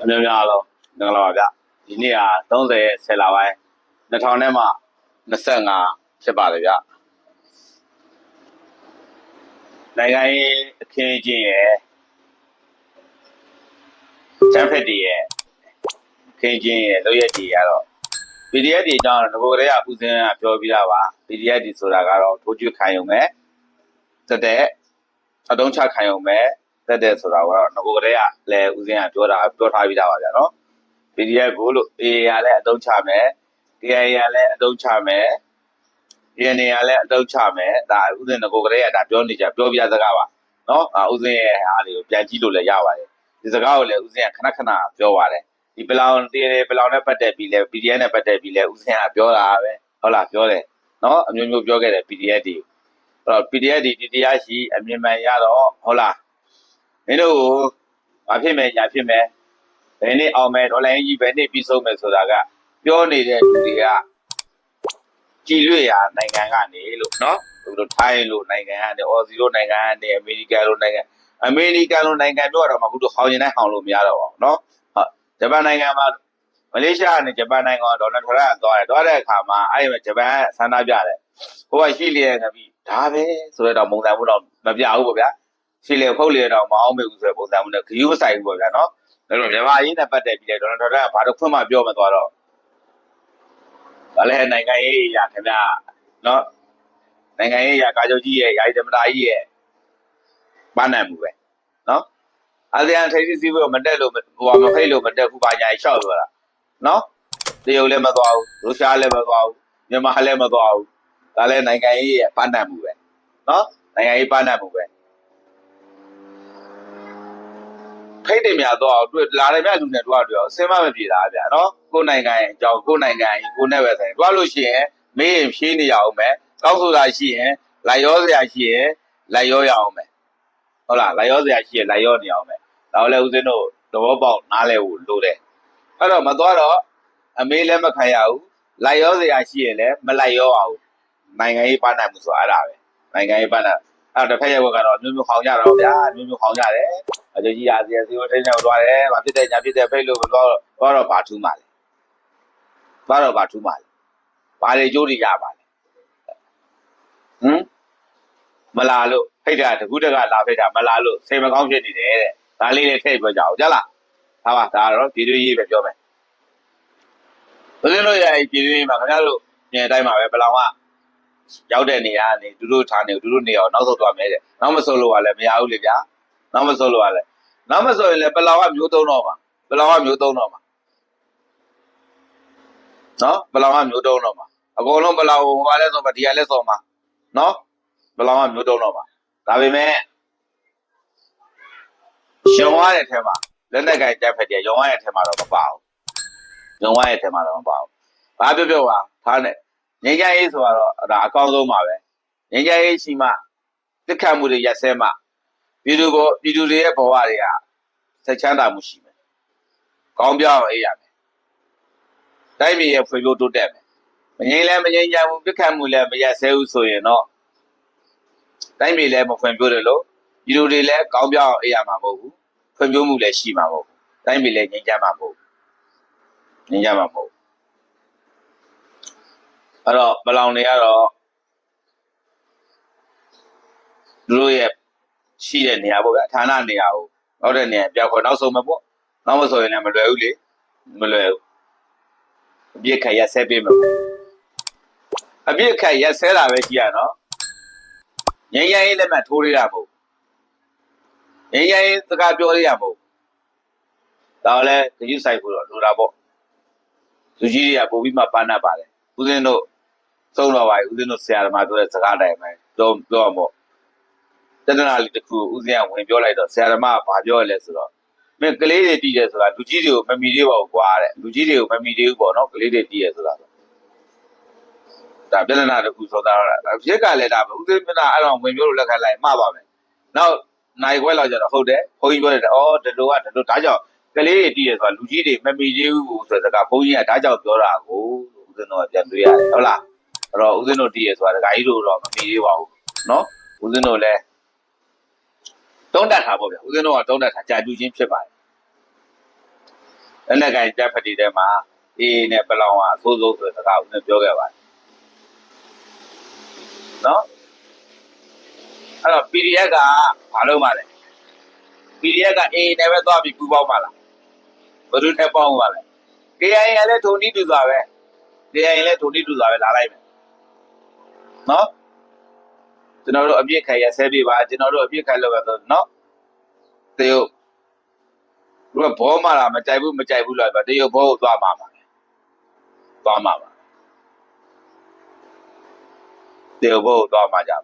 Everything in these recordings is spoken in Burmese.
အများများလုံးမင်္ဂလာပါဗျဒီနေ့က30ရက်10လပိုင်း2000နဲ့မှ25ဖြစ်ပါတယ်ဗျနိုင်ငံရေးအခင်းအကျင်းရဲ့ချမ်းဖက်တီရဲ့အခင်းအကျင်းရဲ့လုပ်ရက်တီကတော့ PDF တီအကြောင်းတော့ငကိုကလေးကဦးစင်းကပြောပြတာပါ PDF တီဆိုတာကတော့ထိုးကျွခံရုံပဲတက်တဲ့အတုံးချခံရုံပဲ တက်တဲ့ဆိုတာကတော့ငကိုကလေးကလည်းဦးစင်းကပြောတာပြောထားပြီးသားပါဗျာနော် PDF ကိုလို့ AA ကလည်းအတုံးချမယ် KIA ကလည်းအတုံးချမယ် DNA ကလည်းအတုံးချမယ်ဒါဦးစင်းငကိုကလေးကဒါပြောနေကြပြောပြစကားပါနော်အာဦးစင်းရဲ့အားလေးကိုပြန်ကြည့်လို့လည်းရပါတယ်ဒီစကားကိုလည်းဦးစင်းကခဏခဏပြောပါတယ်ဒီပလောင်တည်တယ်ပလောင်နဲ့ပတ်သက်ပြီးလဲ PDF နဲ့ပတ်သက်ပြီးလဲဦးစင်းကပြောတာပဲဟုတ်လားပြောတယ်နော်အမျိုးမျိုးပြောခဲ့တယ် PDF တွေအဲ့တော့ PDF တွေဒီတရားရှိအမြင်မှန်ရတော့ဟုတ်လား မင်းတို့ကိုဘာဖြစ်မယ်ညာဖြစ်မယ်ဘယ်နှစ်အောင်မယ်ဒေါ်လာကြီးဘယ်နှစ်ပြီးဆုံးမယ်ဆိုတာကပြောနေတဲ့လူတွေကကြည်လွေရာနိုင်ငံကနေလို့နော်သူတို့ထိုင်းလို့နိုင်ငံကနေအော်စီလို့နိုင်ငံကနေအမေရိကန်လို့နိုင်ငံအမေရိကန်လို့နိုင်ငံပြောတော့မှအခုတို့ဟောင်းရင်တိုင်းဟောင်းလို့မရတော့ပါဘူးနော်ဟုတ်ဂျပန်နိုင်ငံမှာမလေးရှားနဲ့ဂျပန်နိုင်ငံကဒေါ်နယ်ထရန့်ကသွားတယ်သွားတဲ့အခါမှာအဲ့ဒီမှာဂျပန်ကဆန္ဒပြတယ်ဟိုကရှိလျက်ခပြီးဒါပဲဆိုတော့ပုံစံမှုတော့မပြဘူးပေါ့ဗျာ ရှိလျက်ဖုတ်လျက်တော့မအောင်မေဘူးဆိုတဲ့ပုံစံမှုနဲ့ဂယူးမဆိုင်ဘူးပေါ့ဗျာနော်အဲ့တော့မြန်မာရေးနဲ့ပတ်သက်ပြီးလဲဒေါ်နယ်ထရန့်ကဘာလို့ခွင့်မပြောမသွားတော့ဗာလဲနိုင်ငံရေးအရာခင်ဗျာနော်နိုင်ငံရေးအရာကာချုပ်ကြီးရဲ့ယာယီသမ္မတကြီးရဲ့ပန်းနိုင်မှုပဲနော်အာဆီယံထိပ်သီးစည်းဝေးကိုမတက်လို့ဟိုဟာမဖိတ်လို့မတက်ဘူးပါညာကြီးရှောက်ပြောတာနော်တရုတ်လည်းမသွားဘူးရုရှားလည်းမသွားဘူးမြန်မာလည်းမသွားဘူးဒါလည်းနိုင်ငံရေးရဲ့ပန်းနိုင်မှုပဲနော်နိုင်ငံရေးပန်းနိုင်မှုပဲ ဖိတ်တယ်များတော့တွေ့လာတယ်များလူနဲ့တွေ့တွေ့အောင်အစင်မမပြေတာဗျာနော်ကိုယ်နိုင်ငံရဲ့အကြောင်းကိုယ်နိုင်ငံရဲ့ကိုယ်နဲ့ပဲဆိုင်တွေ့လို့ရှိရင်မေးရင်ဖြေးနေရအောင်မယ်ကောက်ဆိုတာရှိရင်လိုက်ရောစရာရှိရင်လိုက်ရောရအောင်မယ်ဟုတ်လားလိုက်ရောစရာရှိရင်လိုက်ရောနေအောင်မယ်ဒါလည်းဦးဇင်းတို့သဘောပေါက်နားလဲဖို့လိုတယ်အဲ့တော့မသွားတော့အမေးလည်းမခံရဘူးလိုက်ရောစရာရှိရင်လည်းမလိုက်ရောအောင်နိုင်ငံရေးပန်းနိုင်မှုဆိုတာအဲ့ဒါပဲနိုင်ငံရေးပန်းနိုင် အဲ့တော့တစ်ဖက်ရဲ့ဘက်ကတော့မျိုးမျိုးခေါင်းကြတော့ဗျာမျိုးမျိုးခေါင်းကြတယ်အကြကြီးအာဆီယံစီကိုထိန်းချုပ်သွားတယ်။ဘာဖြစ်တဲ့ညာဖြစ်တဲ့ဖိတ်လို့မသွားတော့သွားတော့ဘာထူးမှလဲ။သွားတော့ဘာထူးမှလဲ။ဘာတွေကြိုးတွေရပါလဲ။ဟမ်မလာလို့ဖိတ်တာတကူးတကလာဖိတ်တာမလာလို့စိတ်မကောင်းဖြစ်နေတယ်တဲ့။ဒါလေးလည်းထည့်ပြောကြအောင်ကြားလား။ဟာပါဒါတော့ပြည်သူရေးပဲပြောမယ်။ဘယ်လိုလဲရပြည်သူရေးမှာခင်ဗျားတို့ညအတိုင်းမှာပဲဘယ်လောင်က ရောက်တဲ့နေရာကနေသူတို့ထားနေသူတို့နေရာကိုနောက်ဆုတ်သွားမယ်တဲ့။နောက်မဆုတ်လို့ကလည်းမရဘူးလေဗျာ။နောက်မဆိုးလို့ရလဲနောက်မဆိုးရင်လည်းပလောင်ကမျိုးသုံးတော့မှာပလောင်ကမျိုးသုံးတော့မှာနော်ပလောင်ကမျိုးသုံးတော့မှာအကုန်လုံးပလောင်ဟိုပါလဲဆိုပါဒီကလဲဆိုမှာနော်ပလောင်ကမျိုးသုံးတော့မှာဒါပေမဲ့ရုံရတဲ့ထဲမှာလက်နဲ့ကြိုက်တက်ဖက်တယ်ရုံရတဲ့ထဲမှာတော့မပါဘူးရုံရတဲ့ထဲမှာတော့မပါဘူးဘာပြောပြောပါထားနဲ့ ငင်းကြရေးဆိုတော့ဒါအကောင်းဆုံးပါပဲငင်းကြရေးရှိမှတစ်ခတ်မှုတွေရက်စဲမှပြည်သူကိုပြည်သူတွေရဲ့ဘဝတွေကစိတ်ချမ်းသာမှုရှိမယ်။ကောင်းပြောင်းအေးရမယ်။တိုင်းပြည်ရဲ့ဖွံ့ဖြိုးတိုးတက်မယ်။မငြိမ်းလဲမငြိမ်းချမ်းဘူးပြစ်ခတ်မှုလည်းမရက်ဆဲဘူးဆိုရင်တော့တိုင်းပြည်လည်းမဖွံ့ဖြိုးတယ်လို့ပြည်သူတွေလည်းကောင်းပြောင်းအေးရမှာမဟုတ်ဘူး။ဖွံ့ဖြိုးမှုလည်းရှိမှာမဟုတ်ဘူး။တိုင်းပြည်လည်းငြိမ်းချမ်းမှာမဟုတ်ဘူး။ငြိမ်းချမ်းမှာမဟုတ်ဘူး။ အဲ့တော့မလောင်တွေကတော့သူတို့ရဲ့ရှိတဲ့နေရာပေါ့ဗျာဌာနနေရာကိုနောက်တဲ့နေရာပြောက်ခေါ်နောက်ဆုံးမှာပေါ့နောက်မဆိုရင်လည်းမလွယ်ဘူးလေမလွယ်ဘူးအပြစ်ခက်ရဆဲပေးမယ်အပြစ်ခက်ရဆဲတာပဲရှိရနော်ငြိမ်းချမ်းရေးလက်မှတ်ထိုးရတာမဟုတ်ငြိမ်းချမ်းရေးစကားပြောရရမဟုတ်ဒါလည်းဂရုစိုက်ဖို့တော့လိုတာပေါ့လူကြီးတွေကပို့ပြီးမှပန်းတတ်ပါတယ်ဦးဇင်းတို့ သုံးတော်ပါဦးဇင်းတို့ဆရာသမားပြောတဲ့စကားတိုင်းပဲပြောပြောရမို့တဒနာလေးတစ်ခုဦးဇင်းကဝင်ပြောလိုက်တော့ဆရာဓမ္မကဘာပြောရလဲဆိုတော့မင်းကလေးတွေတည်တယ်ဆိုတာလူကြီးတွေကိုမမီသေးပါဘူးကွာတဲ့လူကြီးတွေကိုမမီသေးဘူးပေါ့နော်ကလေးတွေတည်ရဆိုတာဒါပြဿနာတစ်ခုဆိုတာဒါဖြစ်ကလည်းဒါဦးဇင်းမနာအဲ့တော့ဝင်ပြောလို့လက်ခံလိုက်မှားပါမယ်နောက်နိုင်ခွဲလောက်ကြတော့ဟုတ်တယ်ဘုန်းကြီးပြောတယ်အော်ဒီလိုကဒီလိုဒါကြောင့်ကလေးတွေတည်ရဆိုတာလူကြီးတွေမမီသေးဘူးဆိုတဲ့စကားဘုန်းကြီးကဒါကြောင့်ပြောတာကိုဦးဇင်းတို့ကပြန်တွေ့ရတယ်ဟုတ်လား အဲ့တော့ဦးဇင်းတို့တည်ရဆိုတာဒကာကြီးတို့တော့မမီသေးပါဘူးနော်ဦးဇင်းတို့လည်းတုံးတက်တာပေါ့ဗျာဦးဇင်းတို့ကတုံးတက်တာကြာကျူးချင်းဖြစ်ပါတယ်လက်နက်ကင်တက်ဖတီထဲမှာအေးနဲ့ပလောင်ကအဆိုးဆုံးဆိုတဲ့စကားကိုလည်းပြောခဲ့ပါတယ်နော်အဲ့တော့ PDF ကဘာလို့မှလဲ PDF ကအေးနဲ့ပဲသွားပြီးပူပေါင်းပါလားဘယ်သူနဲ့ပေါင်းပါလဲ KIA ကလည်းထုံနီးတူစွာပဲ KIA လည်းထုံနီးတူစွာပဲလာလိုက်မယ် နော်ကျွန်တော်တို့အပြစ်ခံရဆဲပြပါကျွန်တော်တို့အပြစ်ခံလို့ပဲဆိုနော်တရုတ်ဘုကဘောမာလာမကြိုက်ဘူးမကြိုက်ဘူးလားတရုတ်ဘောကိုသွားမှာပါသွားမှာပါတရုတ်ဘောကိုသွားမှာကြပါ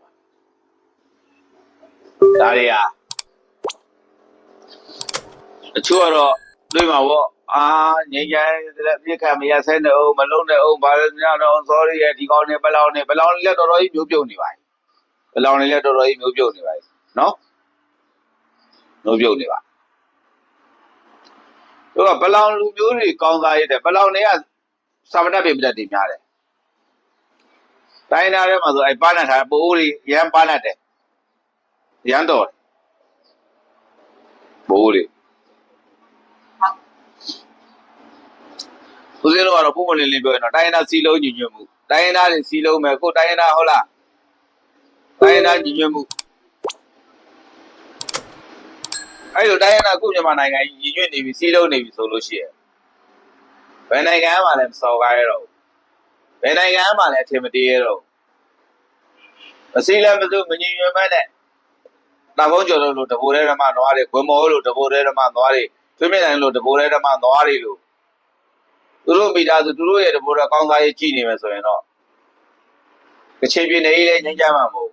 ဒါတွေဟာအချို့ကတော့တွေးမှာပေါ့ အာငိမ့်ကြတဲ့ပြစ်ခံမရဆဲနေအောင်မလုံးနဲ့အောင်ဘာလို့ညတော့ sorry ရဲ့ဒီကောင်းနေဘလောင်နေဘလောင်လည်းတော်တော်ကြီးမျိုးပြုတ်နေပါဘလောင်နေလည်းတော်တော်ကြီးမျိုးပြုတ်နေပါနော်မျိုးပြုတ်နေပါတို့ကဘလောင်လူမျိုးတွေကောင်းစားရတဲ့ဘလောင်တွေကစာမတတ်ပေမတတ်တွေများတယ်တိုင်းသားထဲမှာဆိုအဲပါဏတ်ထားပိုးတွေရမ်းပါဏတ်တယ်ရမ်းတော်ပိုးတွေ ဦးဇင်းတို့ကတော့ပုံမလင်းလင်းပြောရင်တော့တိုင်းသားစီလုံးညီညွတ်မှုတိုင်းသားတွေစီလုံးမယ်ကိုတိုင်းသားဟုတ်လားတိုင်းသားညီညွတ်မှုအဲ့လိုတိုင်းသားကိုမြန်မာနိုင်ငံညီညွတ်နေပြီစီလုံးနေပြီဆိုလို့ရှိရင်ဘယ်နိုင်ငံမှလည်းမစော်ကားရတော့ဘယ်နိုင်ငံမှလည်းအထင်မသေးရတော့မစီလည်းမစုမညီညွတ်မနဲ့တာဘုံကျော်လို့တဘိုးထဲဓမ္မနွားတွေခွေမောလို့တဘိုးထဲဓမ္မနွားတွေသွေးမြနိုင်လို့တဘိုးထဲဓမ္မနွားတွေလို့ သူတို့မိသားစုသူတို့ရဲ့တဘိုးထဲကောင်းစားရေးကြည့်နေမယ်ဆိုရင်တော့ကချင်ပြည်နယ်ကြီးလည်းငြိမ်းချမ်းမှာမဟုတ်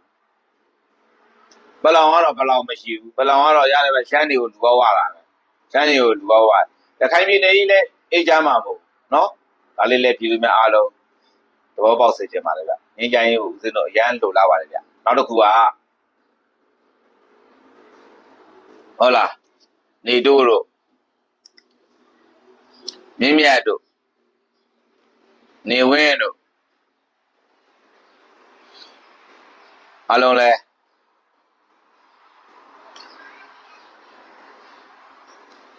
ဘလောင်ကတော့ဘလောင်မရှိဘူးဘလောင်ကတော့ရတယ်ပဲရှမ်းတွေကိုလူကောက်ရတာပဲရှမ်းတွေကိုလူကောက်ရတခိုင်ပြည်နယ်ကြီးလည်းအေးချမ်းမှာမဟုတ်နော်ဒါလေးလည်းပြည်သူများအားလုံးသဘောပေါက်စေချင်ပါတယ်ဗျငြိမ်းချမ်းရေးကိုဦးဇင်းတို့အရန်လိုလားပါတယ်ဗျနောက်တစ်ခုကဟုတ်လားနေတို့တို့မြင်းမြတ်တို့ နေဝင်းတို့အလုံးလဲ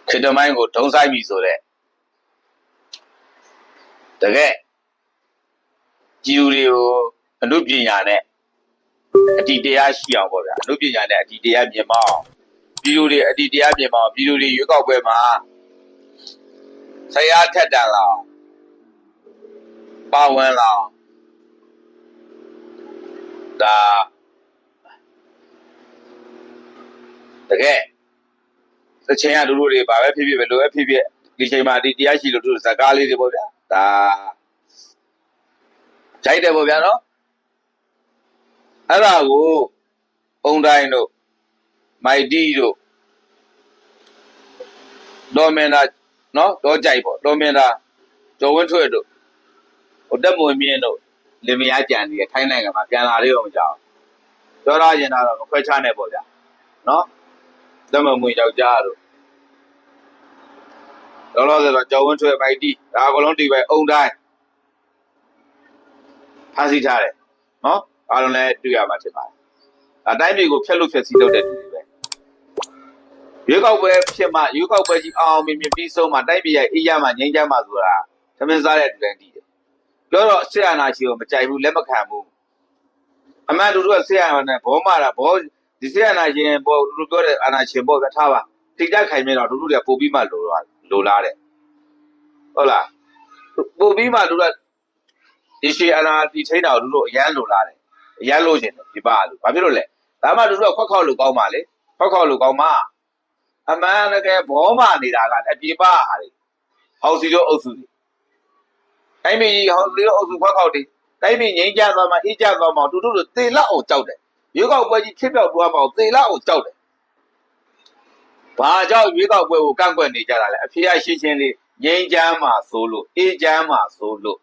ခေတ္တမိုင်းကိုဒုံဆိုင်ပြီဆိုတဲ့တကယ်ကြည်လူတွေကိုအနုပညာနဲ့အတီတရားရှိအောင်ပေါ့ဗျာအနုပညာနဲ့အတီတရားမြင်မအောင်ပြည်လူတွေအတီတရားမြင်မအောင်ပြည်လူတွေရွေးကောက်ပွဲမှာဆရာထက်တန်လာအောင် ပါဝင်လာအောင်ဒါတကယ်သချင်းရလူလူတွေဘာပဲဖြစ်ဖြစ်ပဲလိုပဲဖြစ်ဖြစ်ဒီချိန်မှာဒီတရားရှိလို့သူဇကားလေးတွေပေါ့ဗျာဒါကြိုက်တယ်ပေါ့ဗျာနော်အဲ့ဒါကိုအုံတိုင်းတို့မိုက်တီတို့ဒေါ်မင်တာနော်ဒေါ်ကြိုက်ပေါ့ဒေါ်မင်တာကျော်ဝင်းထွေတို့ ဟိုတက်မွေမြင့်တို့လင်မယားကြံနေထိုင်းနိုင်ငံမှာပြန်လာလေးတော့မကြောက်ပြောရရင်တော့မခွဲခြားနဲ့ပေါ့ဗျာနော်တက်မွေယောက်ျားတို့လောလောဆယ်တော့ကျော်ဝင်းထွေမိုက်တီဒါအကုန်လုံးဒီပဲအုံတိုင်းဖမ်းဆီးထားတယ်နော်အားလုံးလည်းတွေ့ရမှာဖြစ်ပါတယ်အတိုင်းပြည်ကိုဖျက်လို့ဖျက်ဆီးလုပ်တဲ့သူတွေပဲရွေးကောက်ပွဲဖြစ်မှရွေးကောက်ပွဲကြီးအောင်အောင်မြင်မြင်ပြီးဆုံးမှတိုင်းပြည်ရဲ့အေးရမှငြိမ်းချမ်းမှဆိုတာသမင်းစားတဲ့တူတန်းတည်တယ် ပြောတော့ဆရာနာရှိကိုမကြိုက်ဘူးလက်မခံဘူးအမှန်တူတူကဆရာနာနဲ့ဘောမာတာဘောဒီဆရာနာရှင်ဘောတူတူပြောတဲ့အာနာရှင်ဘောပဲထားပါတိတ်တက်ခိုင်မြဲတော့တူတူတွေကပို့ပြီးမှလိုလာလိုလားတဲ့ဟုတ်လားပို့ပြီးမှတူတူဒီရှိအာနာဒီထိန်းတာကိုတူတူအရန်လိုလားတယ်အရန်လို့ရှင်တယ်ဒီပါလို့ဘာဖြစ်လို့လဲဒါမှတူတူကခွက်ခေါက်လို့ကောင်းပါလေခွက်ခေါက်လို့ကောင်းပါအမှန်တကယ်ဘောမာနေတာကအပြေပါဟာလေဟောက်စီတို့အုပ်စုတွေ တိုင်းပြည်ကြီးဟောက်စီတို့အုပ်စုခွက်ခေါက်တွေတိုင်းပြည်ငြိမ်းချမ်းသွားမှအေးချမ်းသွားမှတူတူတို့သေလောက်အောင်ကြောက်တယ်ရွေးကောက်ပွဲကြီးဖြစ်ပြောက်သွားမှသေလောက်အောင်ကြောက်တယ်ဘာကြောင့်ရွေးကောက်ပွဲကိုကန့်ကွက်နေကြတာလဲအဖေအရှင်းရှင်းလေးငြိမ်းချမ်းမှဆိုလို့အေးချမ်းမှဆိုလို့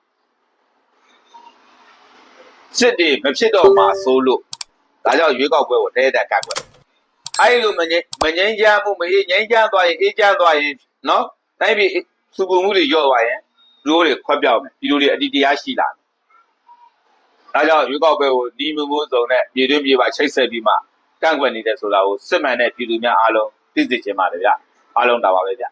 စစ်တွေမဖြစ်တော့မှဆိုလို့ဒါကြောင့်ရွေးကောက်ပွဲကိုတဲတဲကန့်ကွက်အဲ့လိုမငြိမငြိမ်းချမ်းမှုမအေးငြိမ်းချမ်းသွားရင်အေးချမ်းသွားရင်နော်တိုင်းပြည်စုပုံမှုတွေညော့သွားရင် လူတွေခွက်ပြောက်မယ်ဒီလိုတွေအတီတရားရှိလာတယ်ဒါကြောင့်ရွေးကောက်ပွဲကိုဒီမှုမှုစုံနဲ့ပြည်တွင်းပြည်ပချိတ်ဆက်ပြီးမှကန့်ကွက်နေတယ်ဆိုတာကိုစစ်မှန်တဲ့ပြည်သူများအားလုံးသိသိချင်ပါတယ်ဗျအားလုံးတာပါပဲဗျ